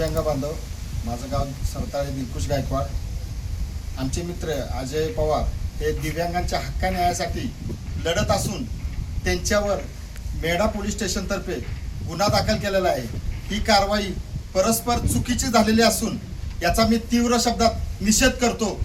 दिव्यांग बांधव माझं गाव सरताळे दिलकुश गायकवाड. आमचे मित्र अजय पवार हे दिव्यांगांच्या हक्का न्यायासाठी लढत असून त्यांच्यावर मेढा पोलीस स्टेशनतर्फे गुन्हा दाखल केलेला आहे. ही कारवाई परस्पर चुकीची झालेली असून याचा मी तीव्र शब्दात निषेध करतो.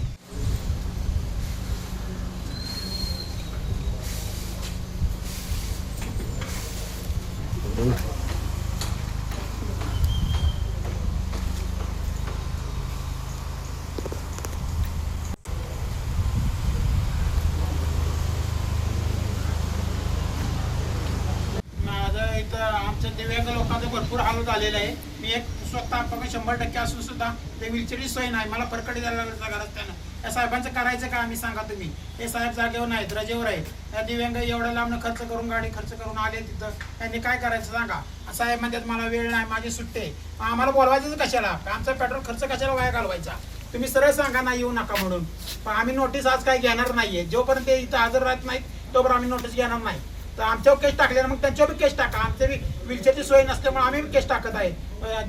माझं इथं आमच्या दिव्यांग लोकांचं भरपूर हाल झालेलं आहे. मी एक स्वतः पकडून शंभर टक्के असून सुद्धा ते व्हीलचेअरची सोय नाही. मला फरकडे द्यायला लागलं रस्त्यानं या साहेबांचं करायचं का आम्ही सांगा तुम्ही? हे साहेब जागेवर नाहीत रजेवर आहेत. त्या दिव्यांग एवढ्या लांबनं खर्च करून गाडी खर्च करून आले तिथं. त्यांनी काय करायचं सांगा? साहेब म्हणतात मला वेळ नाही माझी सुट्टी आहे. आम्हाला बोलवायचं कशाला? आमचा पेट्रोल खर्च कशाला वाया घालवायचा? तुम्ही सरळ सांगा नाही येऊ नका म्हणून. पण आम्ही नोटीस आज काही घेणार नाहीये. जोपर्यंत ते इथं हजर राहत नाहीत तोपर्यंत आम्ही नोटीस घेणार नाही. तर आमच्यावर केस टाकले मग त्यांच्यावर केस टाका. आमच्या बी व्हीलचेअरची सोय नसल्यामुळे आम्ही केस टाकत आहे.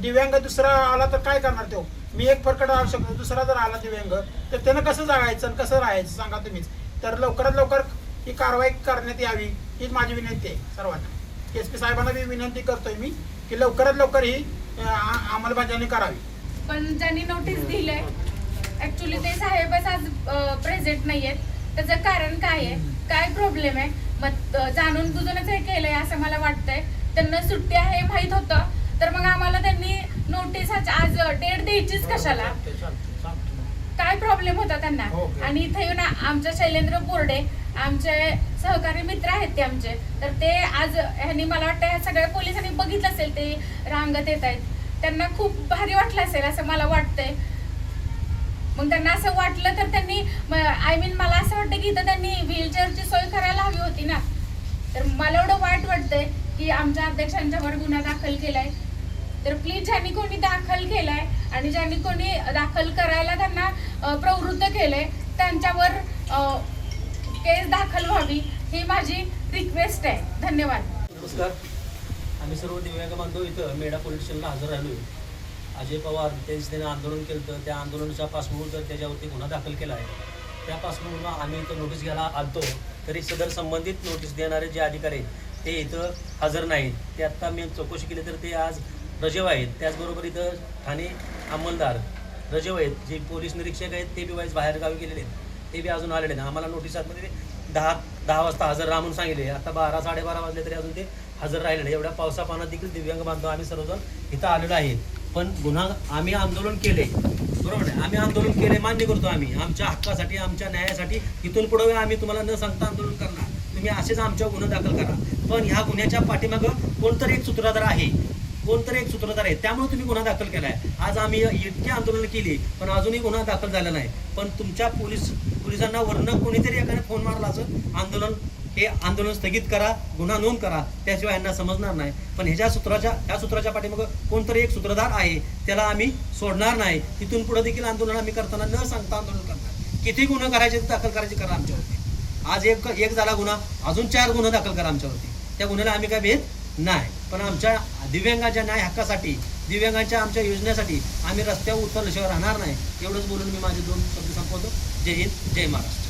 दिव्यांग दुसरा आला तर काय करणार तो? मी एक फरकट राहू शकतो दुसरा जर आला दिव्यांग तर त्यानं कसं जगायचं आणि कसं राहायचं सांगा तुम्हीच. तर लवकरात लवकर ही कारवाई करण्यात यावी हीच माझी विनंती आहे सर्वांना. एस पी साहेबांना मी विनंती करतोय मी की लवकरात लवकर ही अंमलबजावणी करावी. पण ज्यांनी नोटीस दिलंय ऍक्च्युली ते साहेबच आज प्रेझेंट नाहीयेत. त्याचं कारण काय आहे? काय प्रॉब्लेम आहे? मग जाणून बुजूनच हे केलंय असं मला वाटतंय. त्यांना सुट्टी आहे हे माहीत होतं. तर मग आम्हाला त्यांनी नोटीस आज डेट द्यायचीच कशाला? काय प्रॉब्लेम होता त्यांना? हो, हो. आणि इथे येऊन आ- आमचे शैलेंद्र बोर्डे आमचे सहकारी मित्र आहेत ते आमचे. तर ते आज ह्यांनी मला वाटतं ह्या सगळ्या पोलिसांनी बघितलं असेल ते रांगत येत आहेत. त्यांना खूप भारी वाटलं असेल असं मला वाटतंय. मग त्यांना असं वाटलं तर त्यांनी आय मीन मला असं वाटतं की इथं त्यांनी व्हीलचेअरची सोय करायला हवी होती. तर मला एवढं वाईट वाटतंय की आमच्या अध्यक्षांच्यावर गुन्हा दाखल केलाय. तर प्लीज ज्यांनी कोणी दाखल केलाय आणि ज्यांनी कोणी दाखल करायला त्यांना प्रवृत्त केलंय त्यांच्यावर केस दाखल व्हावी ही माझी रिक्वेस्ट आहे. धन्यवाद. नमस्कार. आम्ही सर्व दिव्यांग बांधव इथं मेढा पोलीस स्टेशनला हजर राहिलो अजय पवार त्यांचं आंदोलन केलं होतं. त्या आंदोलनाच्या पार्श्वभूमीवर त्याच्यावरती गुन्हा दाखल केला आहे त्या पार्श्वभूमीवर आम्ही इथं नोटीस घ्यायला आलतो. तरी सदर संबंधित नोटीस देणारे जे अधिकारी आहेत ते इथं हजर नाहीत. ते आत्ता मी चौकशी केली तर ते आज रजेव आहेत. त्याचबरोबर इथं ठाणे अंमलदार रजेव आहेत. जे पोलीस निरीक्षक आहेत ते बी वाईज बाहेरगावी गेलेले आहेत. ते बी अजून आलेले आहेत आम्हाला नोटीसामध्ये दहा दहा वाजता हजर राहा म्हणून सांगितले. आता बारा साडेबारा वाजले तरी अजून ते हजर राहिले नाही. एवढ्या पावसा देखील दिव्यांग बांधव आम्ही सर्वजण इथं आलेलो आहेत. पण गुन्हा आम्ही आंदोलन केले. बरोबर आहे आम्ही आंदोलन केले मान्य करतो आम्ही. आमच्या हक्कासाठी आमच्या न्यायासाठी इथून पुढे आम्ही तुम्हाला न सांगता आंदोलन करणार. तुम्ही असेच आमच्या गुन्हा दाखल करा. पण ह्या गुन्ह्याच्या पाठीमागं कोणतरी एक सूत्रधार आहे. कोणतरी एक सूत्रधार आहे. त्यामुळे तुम्ही गुन्हा दाखल केला आहे आज आम्ही इतकी आंदोलन केली पण अजूनही गुन्हा दाखल झाला नाही. पण तुमच्या पोलीस पोलिसांना वरनं कोणीतरी एकाने फोन मारला असं आंदोलन हे आंदोलन स्थगित करा गुन्हा नोंद करा त्याशिवाय यांना समजणार नाही. पण ह्याच्या सूत्राच्या ह्या सूत्राच्या पाठीमागं कोणतरी एक सूत्रधार आहे त्याला आम्ही सोडणार नाही. तिथून पुढे देखील आंदोलन आम्ही करताना न सांगता आंदोलन करणार. किती गुन्हे करायचे दाखल करायचे करा आमच्यावरती. आज एक एक झाला गुन्हा अजून चार गुन्हे दाखल करा आमच्यावरती. त्या गुन्ह्याला आम्ही काय भेद नाही. पण आमच्या दिव्यांगाच्या न्याय हक्कासाठी दिव्यांगांच्या आमच्या योजनेसाठी आम्ही रस्त्यावर उतरल्याशिवाय राहणार नाही. एवढंच बोलून मी माझे दोन शब्द संपवतो. जय हिंद जय महाराष्ट्र.